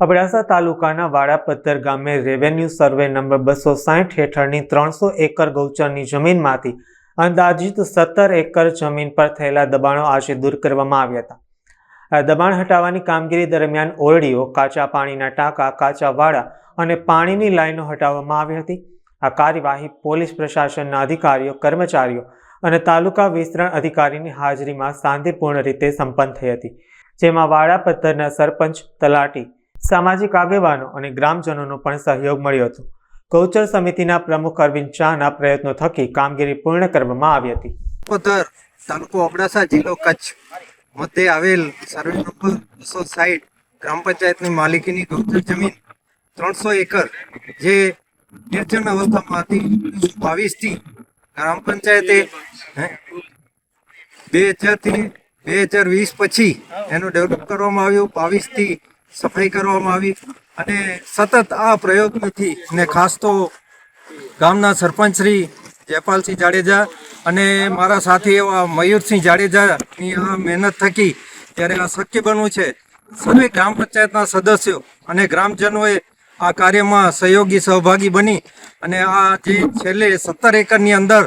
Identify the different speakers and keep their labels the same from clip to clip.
Speaker 1: અબડાસા તાલુકાના વાડાપત્તર ગામે revenue survey number બસો સાઠ હેઠળની ત્રણસો એકર ગૌચરની જમીનમાંથી અંદાજિત સત્તર એકર જમીન પર થયેલા દબાણો આજે દૂર કરવામાં આવ્યા હતા. દબાણ હટાવવાની કામગીરી દરમિયાન ઓરડીઓ, કાચા પાણીના ટાંકા, કાચા વાડા અને પાણીની લાઈનો હટાવવામાં આવી હતી. આ કાર્યવાહી પોલીસ પ્રશાસનના અધિકારીઓ, કર્મચારીઓ અને તાલુકા વિસ્તરણ અધિકારીની હાજરીમાં શાંતિપૂર્ણ રીતે સંપન્ન થઈ હતી. જેમાં વાડાપત્તરના સરપંચ તલાટી સામાજિક આગેવાનો અને ગ્રામજનોનો પણ સહયોગ મળ્યો હતો. ગૌચર સમિતિના પ્રમુખ અરવિંદ શાહના પ્રયત્નો થકી કામગીરી પૂર્ણ કરવામાં આવી હતી.
Speaker 2: પથર તાલુકો અબડાસા જિલ્લો કચ્છ. મધ્યે આવેલ સર્વે નંબર બસો સાઠ ગ્રામ પંચાયતની માલિકીની ગૌચર જમીન ત્રણસો એકર જે નિર્જન અવસ્થામાં હતી બાવીસથી ગ્રામ પંચાયતે બે હજારથી બે હજાર વીસ પછી એનું ડેવલપ કરવામાં આવ્યું. બાવીસથી સફાઈ કરવામાં આવી અને સતત આ પ્રયોગથી ને ખાસ તો ગામના સરપંચ શ્રી જયપાલસિંહ જાડેજા અને મારા સાથી એવા મયુરસિંહ જાડેજાની આ મહેનત થકી ત્યારે આ શક્ય બન્યું છે. સર્વે ગ્રામ પંચાયતના સદસ્યો અને ગ્રામજનોએ આ કાર્યમાં સહયોગી, સહભાગી બની અને આ જે છેલ્લે સત્તર એકરની અંદર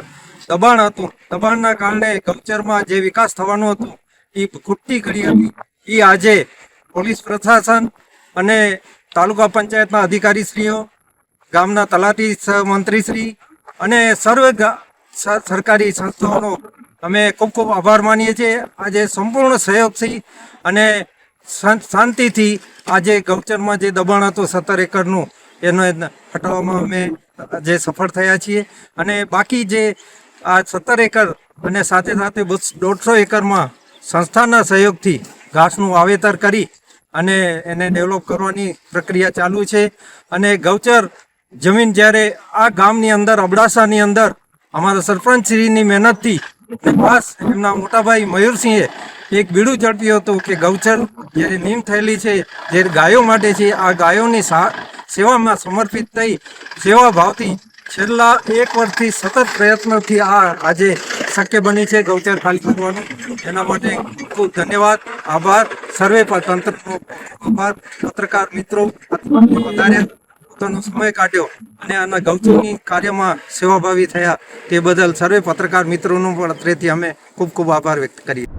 Speaker 2: દબાણ હતું, દબાણના કારણે કલ્ચરમાં જે વિકાસ થવાનો હતો એ ખૂટતી કરી હતી. એ આજે પોલીસ પ્રશાસન અને તાલુકા પંચાયતના અધિકારીશ્રીઓ, ગામના તલાટી મંત્રીશ્રી અને સર્વે સરકારી સંસ્થાઓનો અમે ખૂબ ખૂબ આભાર માનીએ છીએ. આજે સંપૂર્ણ સહયોગથી અને શાંતિથી આજે ગૌચરમાં જે દબાણ હતું સત્તર એકરનું, એનો હટાવવામાં અમે જે સફળ થયા છીએ. અને બાકી જે આ સત્તર એકર અને સાથે સાથે દોઢસો એકરમાં સંસ્થાના સહયોગથી ઘાસનું વાવેતર કરી અને એને ડેવલપ કરવાની પ્રક્રિયા ચાલુ છે. અને ગૌચર જમીન જ્યારે આ ગામની અંદર, અબડાસાની અંદર અમારા સરપંચશ્રીની મહેનતથી ખાસ એમના મોટાભાઈ મયુરસિંહે એક બીડું ઝડપ્યું હતું કે ગૌચર જ્યારે નીમ થયેલી છે, જે ગાયો માટે છે, આ ગાયોની સેવામાં સમર્પિત થઈ સેવા ભાવથી છેલ્લા એક વર્ષથી સતત પ્રયત્નોથી આ આજે શક્ય બની છે ગૌચર ખાલી કરવાનું એના માટે ખૂબ ધન્યવાદ, આભાર. સર્વે પર તંત્ર પત્રકાર મિત્રો પોતાનો સમય કાઢ્યો અને આના ગૌચરની કાર્યમાં સેવાભાવી થયા તે બદલ સર્વે પત્રકાર મિત્રોનો પણ અત્રેથી અમે ખૂબ ખૂબ આભાર વ્યક્ત કરીએ